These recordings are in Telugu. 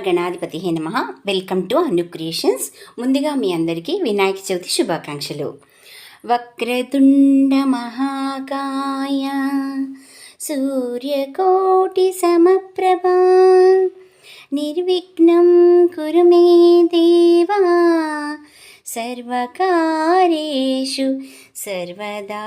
మహాగణాధిపతి నమ. వెల్కమ్ టు అను క్రియేషన్స్ ముందుగా మీ అందరికీ వినాయక చవితి శుభాకాంక్షలు. వక్రతుండ మహాకాయ సూర్యకోటి సమప్రభా నిర్విఘ్నం కురు మే దేవా సర్వకారేషు సర్వదా.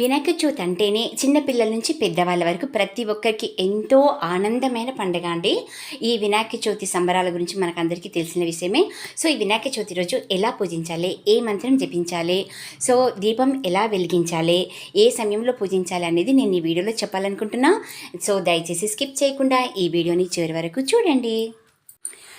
వినాయక చవితి అంటేనే చిన్నపిల్లల నుంచి పెద్దవాళ్ళ వరకు ప్రతి ఒక్కరికి ఎంతో ఆనందమైన పండుగ అండి. ఈ వినాయక చవితి సంబరాల గురించి మనకు అందరికీ తెలిసిన విషయమే. సో ఈ వినాయక చవితి రోజు ఎలా పూజించాలి? ఏ మంత్రం జపించాలి? సో దీపం ఎలా వెలిగించాలి? ఏ సమయంలో పూజించాలి అనేది నేను ఈ వీడియోలో చెప్పాలనుకుంటున్నా. సో దయచేసి స్కిప్ చేయకుండా ఈ వీడియోని చివరి వరకు చూడండి.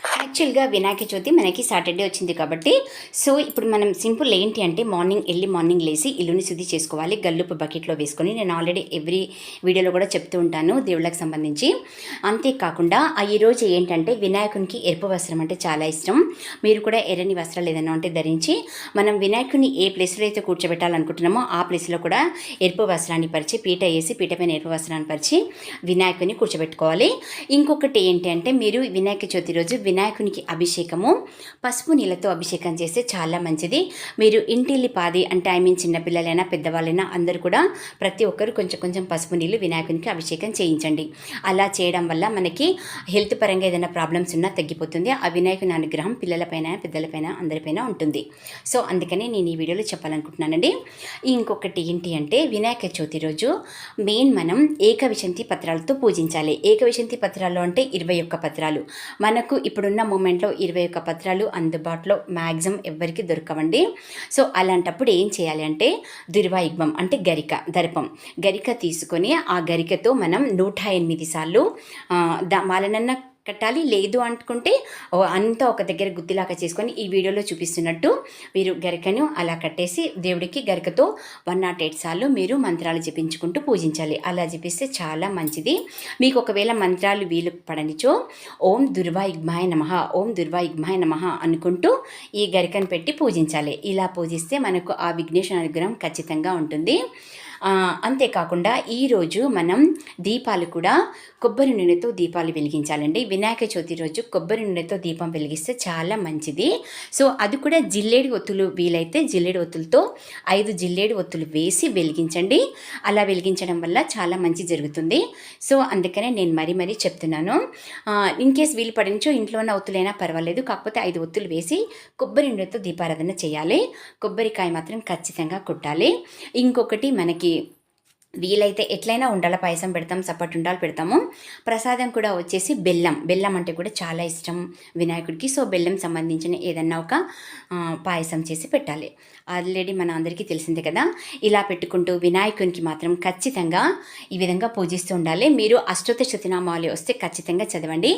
యాక్చువల్గా వినాయక చవితి మనకి సాటర్డే వచ్చింది కాబట్టి సో ఇప్పుడు మనం సింపుల్ ఏంటి అంటే మార్నింగ్ ఎర్లీ మార్నింగ్ లేచి ఇల్లుని శుద్ధి చేసుకోవాలి. గల్లుపు బకెట్లో వేసుకొని నేను ఆల్రెడీ ఎవ్రీ వీడియోలో కూడా చెప్తూ ఉంటాను దేవుళ్ళకి సంబంధించి. అంతేకాకుండా ఈరోజు ఏంటంటే వినాయకునికి ఎరుపు వస్త్రం అంటే చాలా ఇష్టం. మీరు కూడా ఎర్రని వస్త్రాలు ఏదైనా ఉంటే ధరించి మనం వినాయకుని ఏ ప్లేస్లో అయితే కూర్చోబెట్టాలనుకుంటున్నామో ఆ ప్లేస్లో కూడా ఎరుపు వస్త్రాన్ని పరిచి పీట వేసి పీట పైన ఎరుపు వస్త్రాన్ని పరిచి వినాయకుని కూర్చోబెట్టుకోవాలి. ఇంకొకటి ఏంటి అంటే మీరు వినాయక చవితి రోజు వినాయకునికి అభిషేకము పసుపు నీళ్ళతో అభిషేకం చేస్తే చాలా మంచిది. మీరు ఇంటిల్లి పాది అంటే ఐ మీన్ చిన్నపిల్లలైనా పెద్దవాళ్ళైనా అందరూ కూడా ప్రతి ఒక్కరు కొంచెం కొంచెం పసుపు నీళ్ళు వినాయకునికి అభిషేకం చేయించండి. అలా చేయడం వల్ల మనకి హెల్త్ పరంగా ఏదైనా ప్రాబ్లమ్స్ ఉన్నా తగ్గిపోతుంది. ఆ వినాయకుని అనుగ్రహం పిల్లలపైన పెద్దలపైన అందరిపైన ఉంటుంది. సో అందుకని నేను ఈ వీడియోలో చెప్పాలనుకుంటున్నానండి. ఇంకొకటి ఏంటి అంటే వినాయక చవితి రోజు మెయిన్ మనం ఏకవిశంతి పత్రాలతో పూజించాలి. ఏకవిశంతి పత్రాలు అంటే ఇరవై ఒక్క పత్రాలు. మనకు ఇప్పుడు ఇప్పుడున్న మూమెంట్లో ఇరవై ఒక్క పత్రాలు అందుబాటులో మ్యాక్సిమం ఎవ్వరికి దొరకవండి. సో అలాంటప్పుడు ఏం చేయాలి అంటే దుర్వాయుగ్మం అంటే గరిక దర్పం. గరిక తీసుకొని ఆ గరికతో మనం నూట ఎనిమిది సార్లు దా మాలనన్న కట్టాలి. లేదు అనుకుంటే అంతా ఒక దగ్గర గుత్తిలాగా చేసుకొని ఈ వీడియోలో చూపిస్తున్నట్టు మీరు గరికను అలా కట్టేసి దేవుడికి గరికతో వన్ నాట్ ఎయిట్ సార్లు మీరు మంత్రాలు జపించుకుంటూ పూజించాలి. అలా జపిస్తే చాలా మంచిది. మీకు ఒకవేళ మంత్రాలు వీలు పడనిచో ఓం దుర్వా యుగ్మాయ నమ ఓం దుర్వా దుర్వాయుగ్మాయ నమ అనుకుంటూ ఈ గరికను పెట్టి పూజించాలి. ఇలా పూజిస్తే మనకు ఆ విఘ్నేశ్వర అనుగ్రహం ఖచ్చితంగా ఉంటుంది. అంతేకాకుండా ఈరోజు మనం దీపాలు కూడా కొబ్బరి నూనెతో దీపాలు వెలిగించాలండి. వినాయక చవితి రోజు కొబ్బరి నూనెతో దీపం వెలిగిస్తే చాలా మంచిది. సో అది కూడా జిల్లేడు ఒత్తులు వీలైతే జిల్లేడు ఒత్తులతో ఐదు జిల్లేడు ఒత్తులు వేసి వెలిగించండి. అలా వెలిగించడం వల్ల చాలా మంచి జరుగుతుంది. సో అందుకనే నేను మరీ మరీ చెప్తున్నాను. ఇన్ కేస్ వీలు పడించో ఇంట్లో ఉన్న ఒత్తులైనా పర్వాలేదు. కాకపోతే ఐదు ఒత్తులు వేసి కొబ్బరి నూనెతో దీపారాధన చేయాలి. కొబ్బరికాయ మాత్రం ఖచ్చితంగా కొట్టాలి. ఇంకొకటి మనకి వీలైతే ఎట్లయినా ఉండాల పాయసం పెడతాం సప్పటి ఉండాలి పెడతాము. ప్రసాదం కూడా వచ్చేసి బెల్లం. బెల్లం అంటే కూడా చాలా ఇష్టం వినాయకుడికి. సో బెల్లం సంబంధించిన ఏదన్నా ఒక పాయసం చేసి పెట్టాలి. ఆల్రెడీ మన అందరికీ తెలిసిందే కదా. ఇలా పెట్టుకుంటూ వినాయకునికి మాత్రం ఖచ్చితంగా ఈ విధంగా పూజిస్తూ ఉండాలి. మీరు అష్టోత్త శతనామాలు వస్తే ఖచ్చితంగా చదవండి.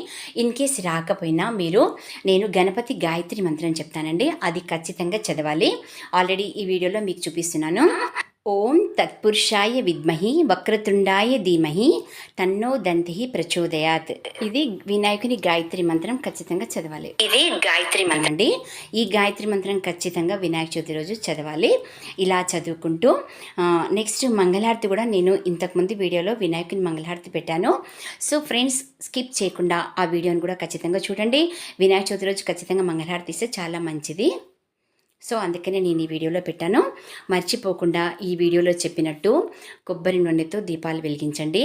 ఇన్ కేస్ రాకపోయినా మీరు నేను గణపతి గాయత్రి మంత్రం చెప్తానండి. అది ఖచ్చితంగా చదవాలి. ఆల్రెడీ ఈ వీడియోలో మీకు చూపిస్తున్నాను. ఓం తత్పురుషాయ విద్మహి వక్రతుండాయ ధీమహి తన్నో దంతి ప్రచోదయాత్. ఇది వినాయకుని గాయత్రి మంత్రం ఖచ్చితంగా చదవాలి. ఇది గాయత్రి మంత్రం. అండి ఈ గాయత్రి మంత్రం ఖచ్చితంగా వినాయక చవితి రోజు చదవాలి. ఇలా చదువుకుంటూ నెక్స్ట్ మంగళహారతి కూడా నేను ఇంతకుముందు వీడియోలో వినాయకుని మంగళహారతి పెట్టాను. సో ఫ్రెండ్స్ స్కిప్ చేయకుండా ఆ వీడియోని కూడా ఖచ్చితంగా చూడండి. వినాయక చవితి రోజు ఖచ్చితంగా మంగళహారతి ఇస్తే చాలా మంచిది. సో అందుకనే నేను ఈ వీడియోలో పెట్టాను. మర్చిపోకుండా ఈ వీడియోలో చెప్పినట్టు కొబ్బరి నూనెతో దీపాలు వెలిగించండి.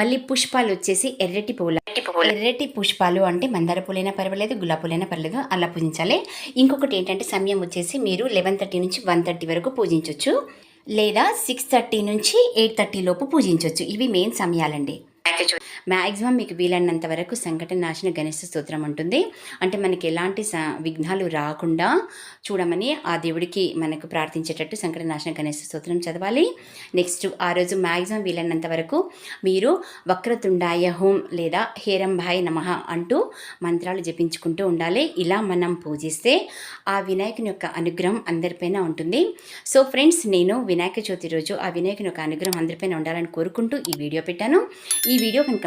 మళ్ళీ పుష్పాలు వచ్చేసి ఎర్రటి పూల ఎర్రటి పుష్పాలు అంటే మందార పూలైనా పర్వాలేదు గులాబీ పూలైనా పర్వాలేదు అలా పూజించాలి. ఇంకొకటి ఏంటంటే సమయం వచ్చేసి మీరు లెవెన్ థర్టీ నుంచి వన్ థర్టీ వరకు పూజించవచ్చు లేదా సిక్స్ థర్టీ నుంచి ఎయిట్ థర్టీ లోపు పూజించవచ్చు ఇవి మెయిన్ సమయాలండి. మ్యాక్సిమం మీకు వీలైనంత వరకు సంఘటన నాశన గణేష స్తోత్రం ఉంటుంది. అంటే మనకి ఎలాంటి విఘ్నాలు రాకుండా చూడమని ఆ దేవుడికి మనకు ప్రార్థించేటట్టు సంకట నాశన గణేష స్తోత్రం చదవాలి. నెక్స్ట్ ఆ రోజు మ్యాక్సిమం వీలైనంత వరకు మీరు వక్రతుండాయ హోం లేదా హేరంభాయ్ నమ అంటూ మంత్రాలు జపించుకుంటూ ఉండాలి. ఇలా మనం పూజిస్తే ఆ వినాయకుని యొక్క అనుగ్రహం అందరిపైన ఉంటుంది. సో ఫ్రెండ్స్ నేను వినాయక చవితి రోజు ఆ వినాయకుని యొక్క అనుగ్రహం అందరిపైన ఉండాలని కోరుకుంటూ ఈ వీడియో పెట్టాను. ఈ వీడియో కనుక